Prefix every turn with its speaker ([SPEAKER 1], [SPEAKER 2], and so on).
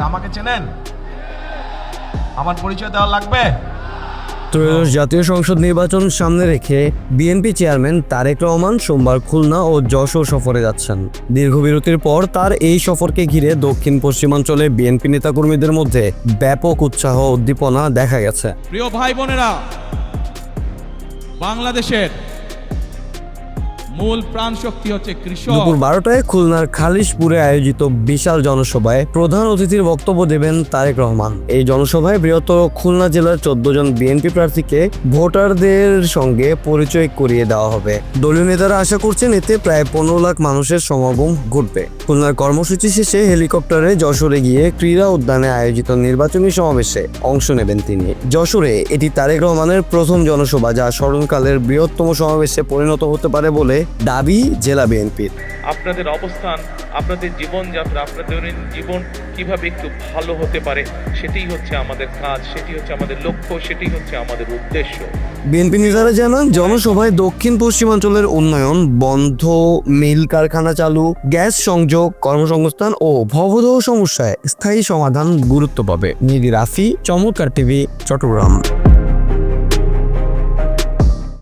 [SPEAKER 1] আচ্ছা আমাকে চেনেন? আমার পরিচয় দেওয়া লাগবে?
[SPEAKER 2] ত্রয়োদশ জাতীয় সংসদ নির্বাচন সামনে রেখে বিএনপি চেয়ারম্যান তারেক রহমান সোমবার খুলনা ও যশোর সফরে যাচ্ছেন। দীর্ঘ বিরতির পর তার এই সফরকে ঘিরে দক্ষিণ পশ্চিমাঞ্চলে বিএনপি নেতাকর্মীদের মধ্যে ব্যাপক উৎসাহ উদ্দীপনা দেখা গেছে।
[SPEAKER 3] প্রিয় ভাই বোনেরা বাংলাদেশের মূল প্রাণ শক্তি হচ্ছে কৃষক।
[SPEAKER 2] দুপুর বারোটায় খুলনার খালিশপুরে আয়োজিত বিশাল জনসভায় প্রধান অতিথির বক্তব্য দেবেন তারেক রহমান। এই জনসভায় বৃহত্তর খুলনা জেলার চোদ্দ জন বিএনপি প্রার্থীকে ভোটারদের সঙ্গে পরিচয় করিয়ে দেওয়া হবে। দলীয় নেতারা আশা করছেন এতে প্রায় পনেরো লাখ মানুষের সমাগম ঘটবে। খুলনার কর্মসূচি শেষে হেলিকপ্টারে যশোরে গিয়ে ক্রীড়া উদ্যানে আয়োজিত নির্বাচনী সমাবেশে অংশ নেবেন তিনি। যশোরে এটি তারেক রহমানের প্রথম জনসভা, যা স্মরণকালের বৃহত্তম সমাবেশে পরিণত হতে পারে বলে দাবি জেলা বিএনপির।
[SPEAKER 4] আপনাদের অবস্থান আপনাদের জীবনযাত্রা আপনাদের জীবন কীভাবে একটু ভালো হতে পারে সেটাই হচ্ছে আমাদের কাজ সেটি হচ্ছে আমাদের লক্ষ্য সেটি হচ্ছে আমাদের উদ্দেশ্য।
[SPEAKER 2] বিএনপি নেতারা জানান জনসভায় দক্ষিণ পশ্চিমাঞ্চলের উন্নয়ন বন্ধ মিল কারখানা চালু গ্যাস সংযোগ কর্মসংস্থান ও ভবদহ সমস্যায় স্থায়ী সমাধান গুরুত্ব পাবে। নিদি রাফি চমৎকার টিভি চট্টগ্রাম।